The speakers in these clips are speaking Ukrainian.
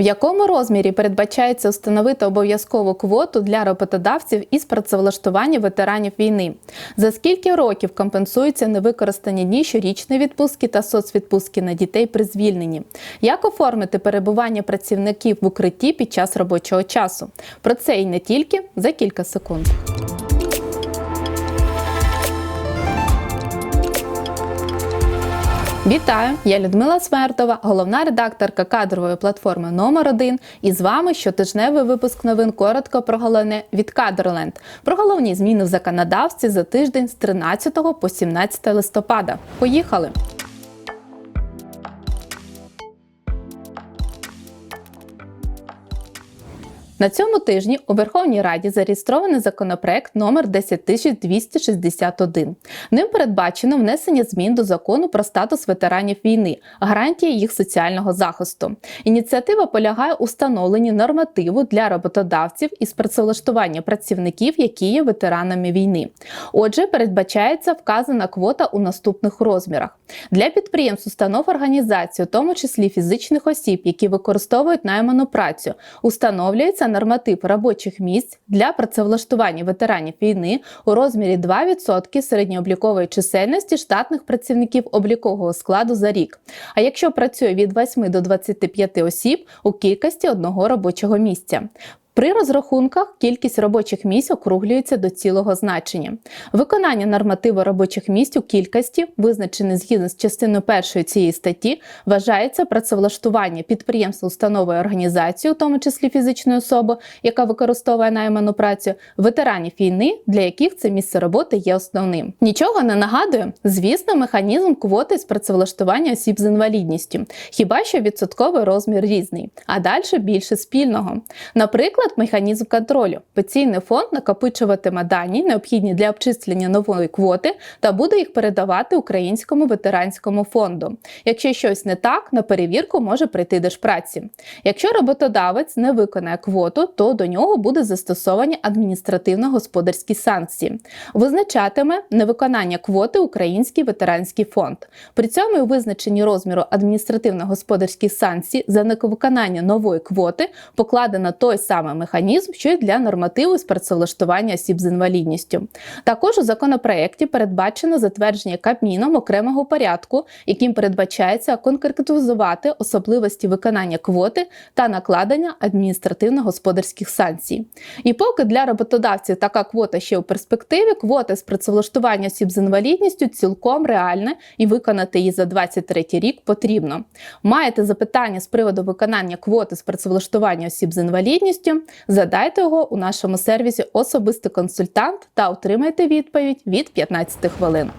В якому розмірі передбачається встановити обов'язкову квоту для роботодавців із працевлаштування ветеранів війни? За скільки років компенсуються невикористані дні щорічної відпустки та соцвідпустки на дітей при звільненні? Як оформити перебування працівників в укритті під час робочого часу? Про це і не тільки за кілька секунд. Вітаю! Я Людмила Смертова, головна редакторка кадрової платформи номер 1 І з вами щотижневий випуск новин коротко про головне від Кадроленд. Про головні зміни в законодавстві за тиждень з 13 по 17 листопада. Поїхали! На цьому тижні у Верховній Раді зареєстрований законопроект номер 10261. Ним передбачено внесення змін до закону про статус ветеранів війни, гарантії їх соціального захисту. Ініціатива полягає у встановленні нормативу для роботодавців із працевлаштування працівників, які є ветеранами війни. Отже, передбачається вказана квота у наступних розмірах для підприємств, установ організацій, у тому числі фізичних осіб, які використовують найману працю, установлюється норматив робочих місць для працевлаштування ветеранів війни у розмірі 2% середньооблікової чисельності штатних працівників облікового складу за рік. А якщо працює від 8 до 25 осіб у кількості одного робочого місця. При розрахунках кількість робочих місць округлюється до цілого значення. Виконання нормативу робочих місць у кількості, визначене згідно з частиною першої цієї статті, вважається працевлаштування підприємства установи організації, у тому числі фізичної особи, яка використовує найману працю, ветеранів війни, для яких це місце роботи є основним. Нічого не нагадує, звісно, механізм квоти з працевлаштування осіб з інвалідністю, хіба що відсотковий розмір різний, а далі більше спільного. Наприклад, механізм контролю. Пенсійний фонд накопичуватиме дані, необхідні для обчислення нової квоти, та буде їх передавати Українському ветеранському фонду. Якщо щось не так, на перевірку може прийти Держпраці. Якщо роботодавець не виконає квоту, то до нього буде застосовані адміністративно-господарські санкції. Визначатиме невиконання квоти Український ветеранський фонд. При цьому у визначенні розміру адміністративно-господарських санкцій за невиконання нової квоти покладено той самий механізм, що й для нормативу з працевлаштування осіб з інвалідністю. Також у законопроекті передбачено затвердження Кабміном окремого порядку, яким передбачається конкретизувати особливості виконання квоти та накладення адміністративно-господарських санкцій. І поки для роботодавців така квота ще у перспективі, квота з працевлаштування осіб з інвалідністю цілком реальна і виконати її за 23 рік потрібно. Маєте запитання з приводу виконання квоти з працевлаштування осіб з інвалідністю, задайте його у нашому сервісі Особистий консультант та отримайте відповідь від 15 хвилин.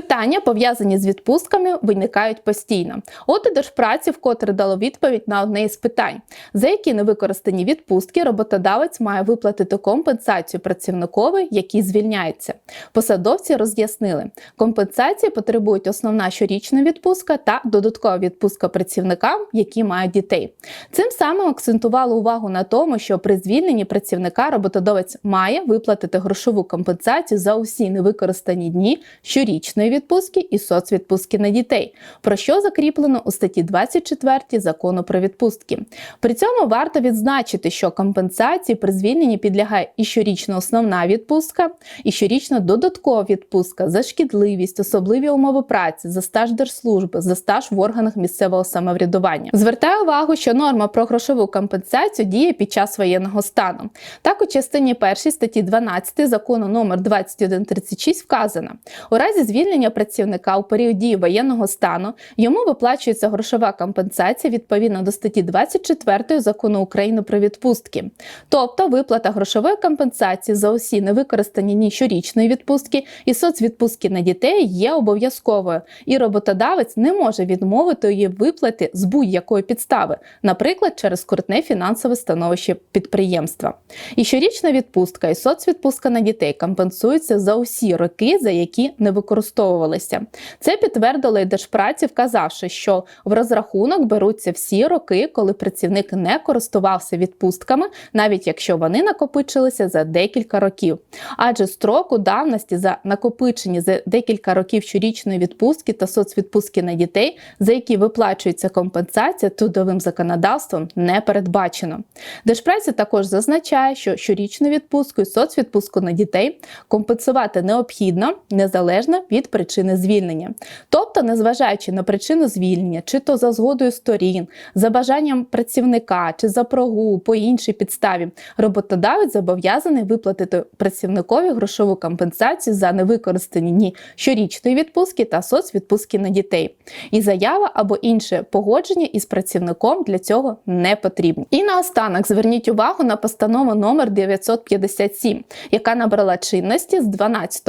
Питання, пов'язані з відпустками, виникають постійно. От і Держпраці вкотре дало відповідь на одне із питань, за які невикористані відпустки роботодавець має виплатити компенсацію працівникові, який звільняється. Посадовці роз'яснили, компенсації потребують основна щорічна відпустка та додаткова відпустка працівникам, які мають дітей. Цим самим акцентували увагу на тому, що при звільненні працівника роботодавець має виплатити грошову компенсацію за усі невикористані дні щорічної відпустки і соцвідпустки на дітей, про що закріплено у статті 24 закону про відпустки. При цьому варто відзначити, що компенсації при звільненні підлягає і щорічна основна відпустка, і щорічна додаткова відпустка за шкідливість, особливі умови праці, за стаж держслужби, за стаж в органах місцевого самоврядування. Звертаю увагу, що норма про грошову компенсацію діє під час воєнного стану. Так, у частині 1 статті 12 закону номер 2136 вказано, у разі звільнення працівника у період дії воєнного стану йому виплачується грошова компенсація відповідно до статті 24 закону України про відпустки. Тобто виплата грошової компенсації за усі невикористані ні щорічної відпустки і соцвідпустки на дітей є обов'язковою, і роботодавець не може відмовити її виплати з будь-якої підстави, наприклад, через скрутне фінансове становище підприємства. І щорічна відпустка і соцвідпустка на дітей компенсуються за усі роки, за які не використовують використовувалися. Це підтвердили держпраці, вказавши, що в розрахунок беруться всі роки, коли працівник не користувався відпустками, навіть якщо вони накопичилися за декілька років. Адже строку давності за накопичені за декілька років щорічної відпустки та соцвідпустки на дітей, за які виплачується компенсація трудовим законодавством, не передбачено. Держпраця також зазначає, що щорічну відпустку і соцвідпустку на дітей компенсувати необхідно незалежно від причини звільнення. Тобто, незважаючи на причину звільнення, чи то за згодою сторін, за бажанням працівника, чи за прогул по іншій підставі, роботодавець зобов'язаний виплатити працівникові грошову компенсацію за невикористані дні щорічної відпустки та соцвідпустки на дітей. І заява або інше погодження із працівником для цього не потрібні. І наостанок зверніть увагу на постанову номер 957, яка набрала чинності з 12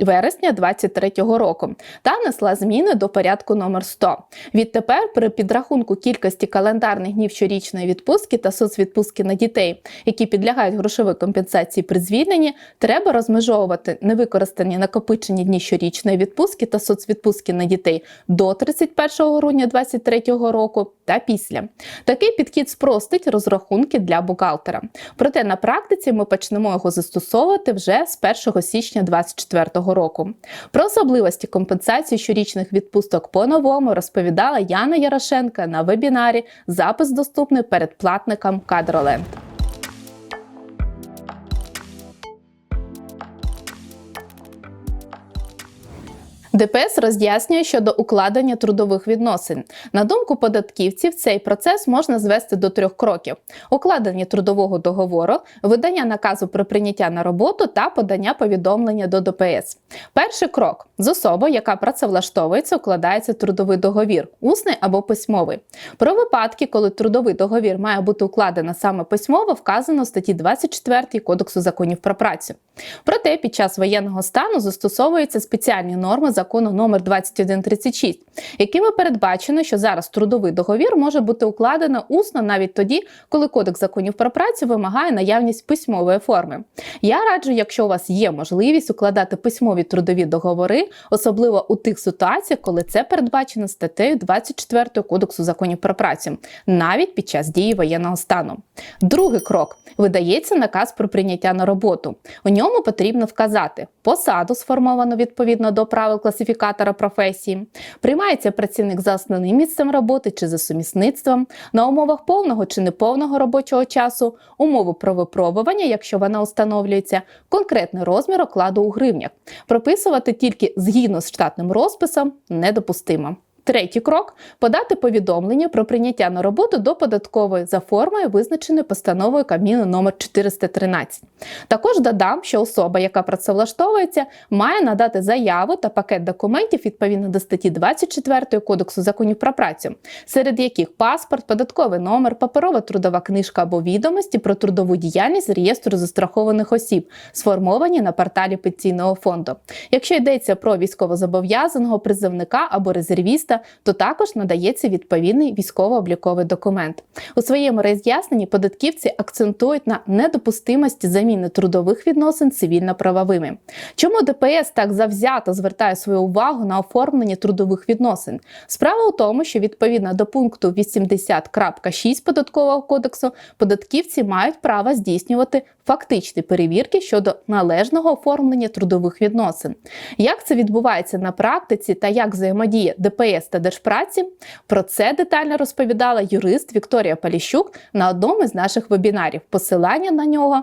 вересня 2023 року та несла зміни до порядку номер 100. Відтепер при підрахунку кількості календарних днів щорічної відпустки та соцвідпустки на дітей, які підлягають грошовій компенсації при звільненні, треба розмежовувати невикористані накопичені дні щорічної відпустки та соцвідпустки на дітей до 31 грудня 2023 року та після. Такий підхід спростить розрахунки для бухгалтера. Проте на практиці ми почнемо його застосовувати вже з 1 січня 2024 року. Про особливості компенсації щорічних відпусток по-новому розповідала Яна Ярошенка на вебінарі. Запис доступний передплатникам Кадроленд. ДПС роз'яснює щодо укладення трудових відносин. На думку податківців, цей процес можна звести до трьох кроків: укладення трудового договору, видання наказу про прийняття на роботу та подання повідомлення до ДПС. Перший крок з особою, яка працевлаштовується, укладається трудовий договір, усний або письмовий. Про випадки, коли трудовий договір має бути укладено саме письмово, вказано в статті 24 Кодексу законів про працю. Проте під час воєнного стану застосовуються спеціальні норми закону номер 2136, якими передбачено, що зараз трудовий договір може бути укладено усно навіть тоді, коли Кодекс законів про працю вимагає наявність письмової форми. Я раджу, якщо у вас є можливість укладати письмові трудові договори, особливо у тих ситуаціях, коли це передбачено статтею 24 Кодексу законів про працю, навіть під час дії воєнного стану. Другий крок видається наказ про прийняття на роботу. У ньому потрібно вказати посаду, сформовану відповідно до правил класифікатора професії, приймається працівник за основним місцем роботи чи за сумісництвом, на умовах повного чи неповного робочого часу, умови про випробування, якщо вона встановлюється, конкретний розмір окладу у гривнях. Прописувати тільки згідно з штатним розписом недопустимо. Третій крок подати повідомлення про прийняття на роботу до податкової за формою, визначеною постановою Кабміну номер 413. Також додам, що особа, яка працевлаштовується, має надати заяву та пакет документів відповідно до статті 24 Кодексу законів про працю, серед яких паспорт, податковий номер, паперова трудова книжка або відомості про трудову діяльність з реєстру застрахованих осіб, сформовані на порталі пенсійного фонду. Якщо йдеться про військовозобов'язаного призовника або резервіста, то також надається відповідний військово-обліковий документ. У своєму роз'ясненні податківці акцентують на недопустимості заміни трудових відносин цивільно-правовими. Чому ДПС так завзято звертає свою увагу на оформлення трудових відносин? Справа у тому, що відповідно до пункту 80.6 податкового кодексу податківці мають право здійснювати фактичні перевірки щодо належного оформлення трудових відносин. Як це відбувається на практиці та як взаємодіє ДПС та Держпраці, про це детально розповідала юрист Вікторія Поліщук на одному з наших вебінарів. Посилання на нього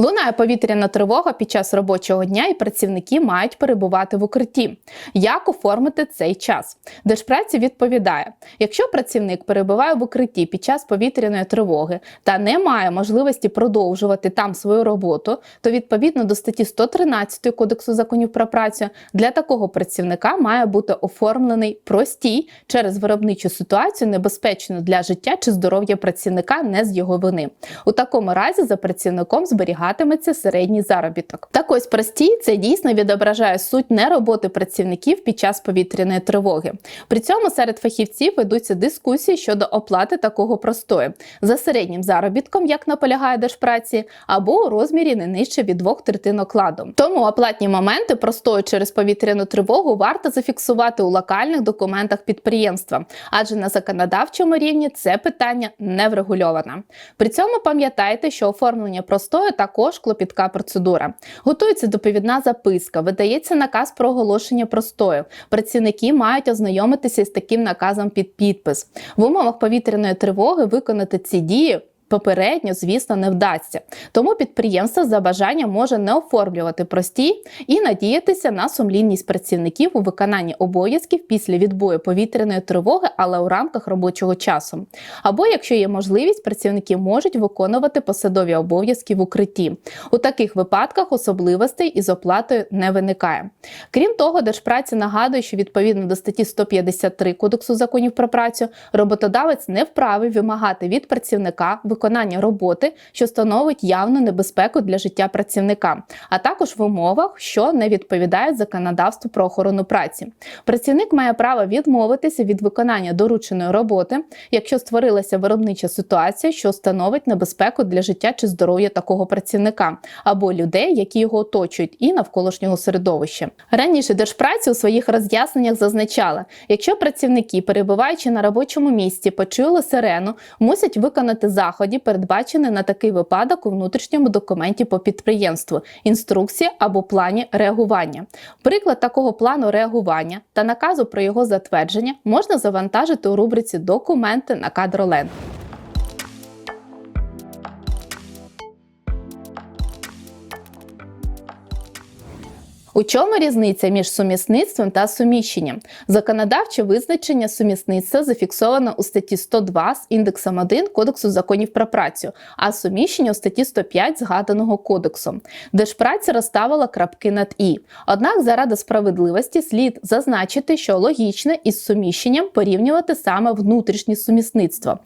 Лунає повітряна тривога під час робочого дня, і працівники мають перебувати в укритті. Як оформити цей час? Держпраці відповідає: якщо працівник перебуває в укритті під час повітряної тривоги та не має можливості продовжувати там свою роботу, то відповідно до статті 113 Кодексу законів про працю для такого працівника має бути оформлений простій через виробничу ситуацію, небезпечну для життя чи здоров'я працівника не з його вини. У такому разі за працівником зберігатиметься середній заробіток. Так ось простій це дійсно відображає суть нероботи працівників під час повітряної тривоги. При цьому серед фахівців ведуться дискусії щодо оплати такого простою за середнім заробітком, як наполягає держпраці, або у розмірі не нижче від двох третин окладу. Тому оплатні моменти простою через повітряну тривогу варто зафіксувати у локальних документах підприємства, адже на законодавчому рівні це питання не врегульовано. При цьому пам'ятайте, що оформлення простою також клопітка процедура. Готується доповідна записка, видається наказ про оголошення простою. Працівники мають ознайомитися з таким наказом під підпис. В умовах повітряної тривоги виконати ці дії попередньо, звісно, не вдасться. Тому підприємство за бажанням може не оформлювати прості і надіятися на сумлінність працівників у виконанні обов'язків після відбою повітряної тривоги, але у рамках робочого часу. Або, якщо є можливість, працівники можуть виконувати посадові обов'язки в укритті. У таких випадках особливостей із оплатою не виникає. Крім того, Держпраці нагадує, що відповідно до статті 153 Кодексу законів про працю роботодавець не вправі вимагати від працівника роботи, що становить явну небезпеку для життя працівника, а також в умовах, що не відповідають законодавству про охорону праці. Працівник має право відмовитися від виконання дорученої роботи, якщо створилася виробнича ситуація, що становить небезпеку для життя чи здоров'я такого працівника або людей, які його оточують, і навколишнього середовища. Раніше держпраці у своїх роз'ясненнях зазначала, якщо працівники, перебуваючи на робочому місці, почули сирену, мусять виконати заходи, заході передбачений на такий випадок у внутрішньому документі по підприємству, інструкції або плані реагування. Приклад такого плану реагування та наказу про його затвердження можна завантажити у рубриці Документи на кадролен. У чому різниця між сумісництвом та суміщенням? Законодавче визначення сумісництва зафіксовано у статті 102 з індексом 1 Кодексу законів про працю, а суміщення у статті 105 згаданого кодексу. Держпраця розставила крапки над і. Однак, заради справедливості слід зазначити, що логічно із суміщенням порівнювати саме внутрішнє сумісництво.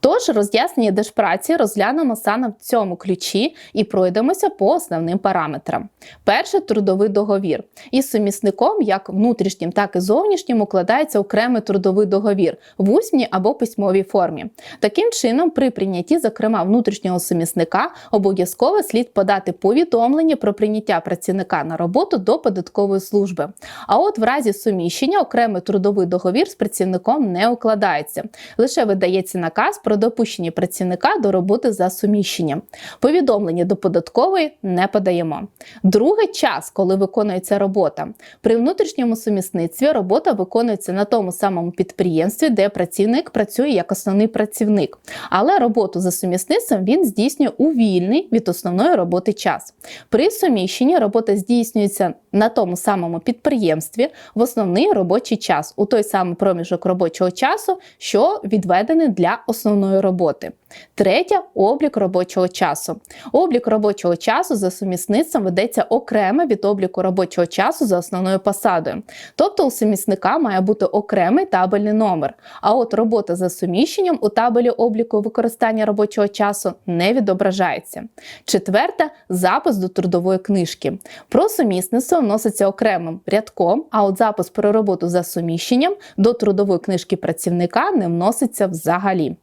Тож роз'яснення держпраці розглянемо саме в цьому ключі і пройдемося по основним параметрам. Перше трудовий договір договір. Із сумісником, як внутрішнім, так і зовнішнім, укладається окремий трудовий договір в усній або письмовій формі. Таким чином, при прийнятті, зокрема внутрішнього сумісника, обов'язково слід подати повідомлення про прийняття працівника на роботу до податкової служби. А от в разі суміщення окремий трудовий договір з працівником не укладається. Лише видається наказ про допущення працівника до роботи за суміщенням. Повідомлення до податкової не подаємо. Другий час, коли виконує виконується робота. При внутрішньому сумісництві робота виконується на тому самому підприємстві, де працівник працює як основний працівник. Але роботу за сумісництвом він здійснює у вільний від основної роботи час. При суміщенні робота здійснюється на тому самому підприємстві в основний робочий час, у той самий проміжок робочого часу, що відведений для основної роботи. Третє облік робочого часу. Облік робочого часу за сумісництвом ведеться окремо від обліку робочого часу за основною посадою. Тобто у сумісника має бути окремий табельний номер. А от робота за суміщенням у табелі обліку використання робочого часу не відображається. Четверте запис до трудової книжки. Про сумісництво вноситься окремим рядком, а от запис про роботу за суміщенням до трудової книжки працівника не вноситься взагалі.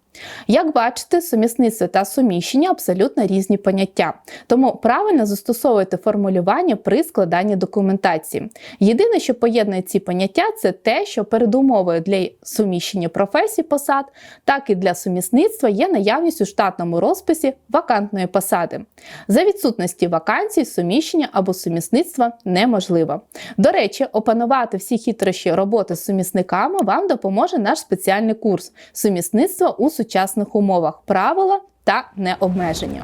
Як бачите, сумісництво та суміщення абсолютно різні поняття, тому правильно застосовуйте формулювання при складанні документації. Єдине, що поєднує ці поняття, це те, що передумовою для суміщення професій посад, так і для сумісництва є наявність у штатному розписі вакантної посади. За відсутності вакансій, суміщення або сумісництва неможливо. До речі, опанувати всі хитрощі роботи з сумісниками вам допоможе наш спеціальний курс сумісництва у сучасному сучасних умовах правила та необмеження.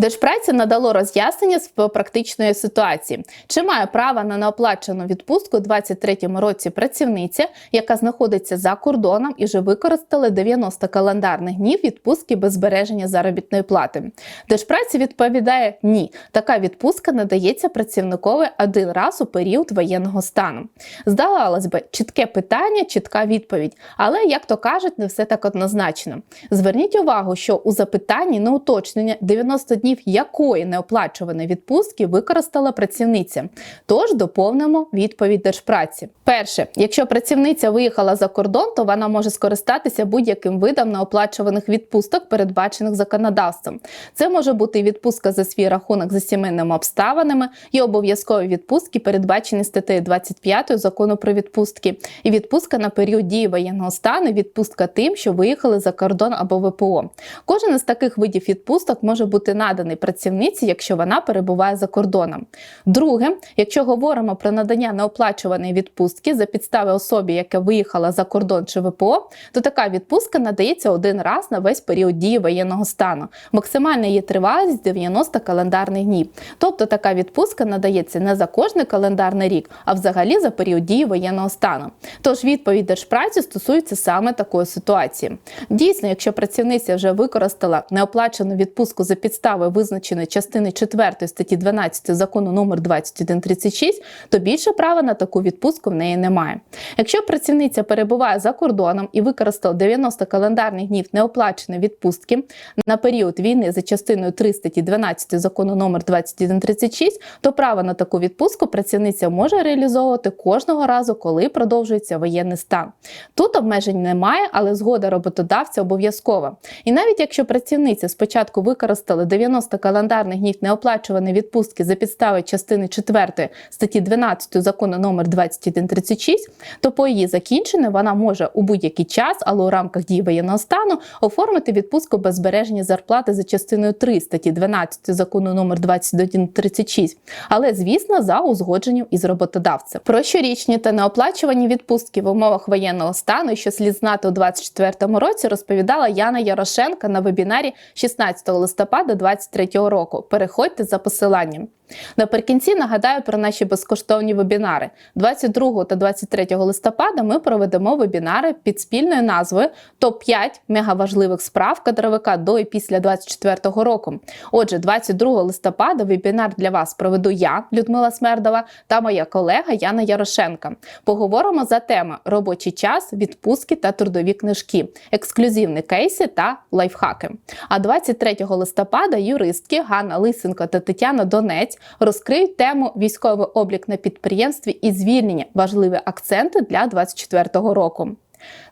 Держпраця надало роз'яснення з практичної ситуації. Чи має право на неоплачену відпустку у 2023 році працівниця, яка знаходиться за кордоном і вже використала 90 календарних днів відпустки без збереження заробітної плати? Держпраця відповідає ні. Така відпустка надається працівникові один раз у період воєнного стану. Здавалось би, чітке питання, чітка відповідь, але як то кажуть, не все так однозначно. Зверніть увагу, що у запитанні на уточнення 90 днів якої неоплачуваної відпустки використала працівниця. Тож доповнимо відповідь Держпраці. Перше, якщо працівниця виїхала за кордон, то вона може скористатися будь-яким видом неоплачуваних відпусток, передбачених законодавством. Це може бути відпустка за свій рахунок за сімейними обставинами, і обов'язкові відпустки, передбачені статтею 25 закону про відпустки, і відпустка на період дії воєнного стану, відпустка тим, що виїхали за кордон або ВПО. Кожен із таких видів відпусток може бути наданий працівниці, якщо вона перебуває за кордоном. Друге, якщо говоримо про надання неоплачуваної відпустки за підстави особі, яка виїхала за кордон чи ВПО, то така відпустка надається один раз на весь період дії воєнного стану. Максимальна її тривалість 90 календарних днів. Тобто така відпустка надається не за кожний календарний рік, а взагалі за період дії воєнного стану. Тож відповідь Держпраці стосується саме такої ситуації. Дійсно, якщо працівниця вже використала неоплачену відпустку за підстави визначеної частини 4 статті 12 закону номер 2136, то більше права на таку відпустку в неї немає. Якщо працівниця перебуває за кордоном і використала 90 календарних днів неоплаченої відпустки на період війни за частиною 3 статті 12 закону номер 2136, то право на таку відпустку працівниця може реалізовувати кожного разу, коли продовжується воєнний стан. Тут обмежень немає, але згода роботодавця обов'язкова. І навіть якщо працівниця спочатку використала 90 календарних днів неоплачуваної відпустки за підстави частини 4 статті 12 закону номер 2136, то по її закінченню вона може у будь-який час, але у рамках дії воєнного стану оформити відпустку без збереження зарплати за частиною 3 статті 12 закону номер 2136, але звісно за узгодженням із роботодавцем. Про щорічні та неоплачувані відпустки в умовах воєнного стану, що слід знати у 2024 році, розповідала Яна Ярошенка на вебінарі 16 листопада 2023 року. Переходьте за посиланням. Наприкінці нагадаю про наші безкоштовні вебінари. 22 та 23 листопада ми проведемо вебінари під спільною назвою ТОП-5 мегаважливих справ кадровика до і після 2024 року. Отже, 22 листопада вебінар для вас проведу я, Людмила Смердова, та моя колега Яна Ярошенка. Поговоримо за теми робочий час, відпустки та трудові книжки, ексклюзивні кейси та лайфхаки. А 23 листопада юристки Ганна Лисенко та Тетяна Донець розкриють тему військовий облік на підприємстві і звільнення важливі акценти для 2024 року.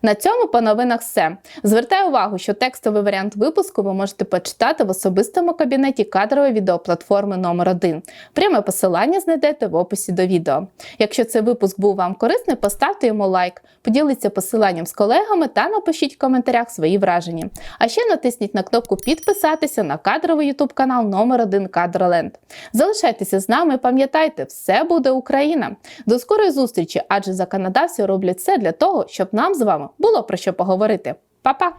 На цьому по новинах все. Звертаю увагу, що текстовий варіант випуску ви можете почитати в особистому кабінеті кадрової відеоплатформи номер 1 Пряме посилання знайдете в описі до відео. Якщо цей випуск був вам корисний, поставте йому лайк, поділіться посиланням з колегами та напишіть в коментарях свої враження. А ще натисніть на кнопку підписатися на кадровий ютуб канал номер 1 Кадроленд. Залишайтеся з нами, і пам'ятайте, все буде Україна. До скорої зустрічі, адже законодавці роблять все для того, щоб нам з вами було про що поговорити. Па-па!